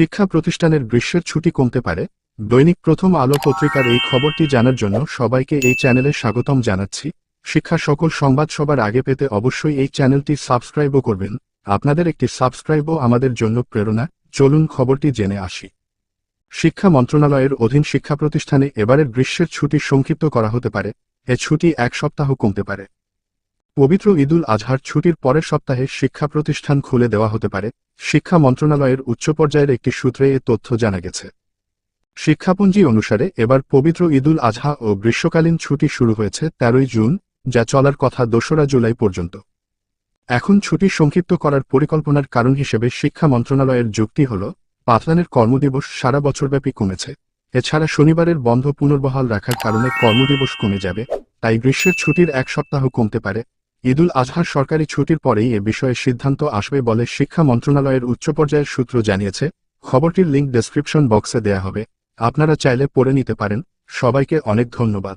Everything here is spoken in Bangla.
শিক্ষা প্রতিষ্ঠানের গ্রীষ্মের ছুটি কমতে পারে। দৈনিক প্রথম আলো পত্রিকার এই খবরটি জানার জন্য সবাইকে এই চ্যানেলে স্বাগতম জানাচ্ছি। শিক্ষা সকল সংবাদ সবার আগে পেতে অবশ্যই এই চ্যানেলটি সাবস্ক্রাইবও করবেন। আপনাদের একটি সাবস্ক্রাইবও আমাদের জন্য প্রেরণা। চলুন খবরটি জেনে আসি। শিক্ষা মন্ত্রণালয়ের অধীন শিক্ষা প্রতিষ্ঠানে এবারের গ্রীষ্মের ছুটি সংক্ষিপ্ত করা হতে পারে। এ ছুটি এক সপ্তাহ কমতে পারে। পবিত্র ঈদুল আজহার ছুটির পরের সপ্তাহে শিক্ষা প্রতিষ্ঠান খুলে দেওয়া হতে পারে, শিক্ষা মন্ত্রণালয়ের উচ্চ পর্যায়ের একটি সূত্রে এ তথ্য জানা গেছে। শিক্ষাপঞ্জি অনুসারে, এবার পবিত্র ঈদুল আজহা ও গ্রীষ্মকালীন ছুটি শুরু হয়েছে তেরোই জুন, যা চলার কথা দোসরা জুলাই পর্যন্ত। এখন ছুটি সংক্ষিপ্ত করার পরিকল্পনার কারণ হিসেবে শিক্ষা মন্ত্রণালয়ের যুক্তি হল, পাঠদানের কর্মদিবস সারা বছরব্যাপী কমেছে। এছাড়া শনিবারের বন্ধ পুনর্বহাল রাখার কারণে কর্মদিবস কমে যাবে, তাই গ্রীষ্মের ছুটির এক সপ্তাহ কমতে পারে ঈদুল আজহার সরকারি ছুটির পরেই এ বিষয়ে সিদ্ধান্ত আসবে বলে শিক্ষা মন্ত্রণালয়ের উচ্চ পর্যায়ের সূত্র জানিয়েছে। খবরটির লিঙ্ক ডেসক্রিপশন বক্সে দেয়া হবে। আপনারা চাইলে পড়ে নিতে পারেন। সবাইকে অনেক ধন্যবাদ।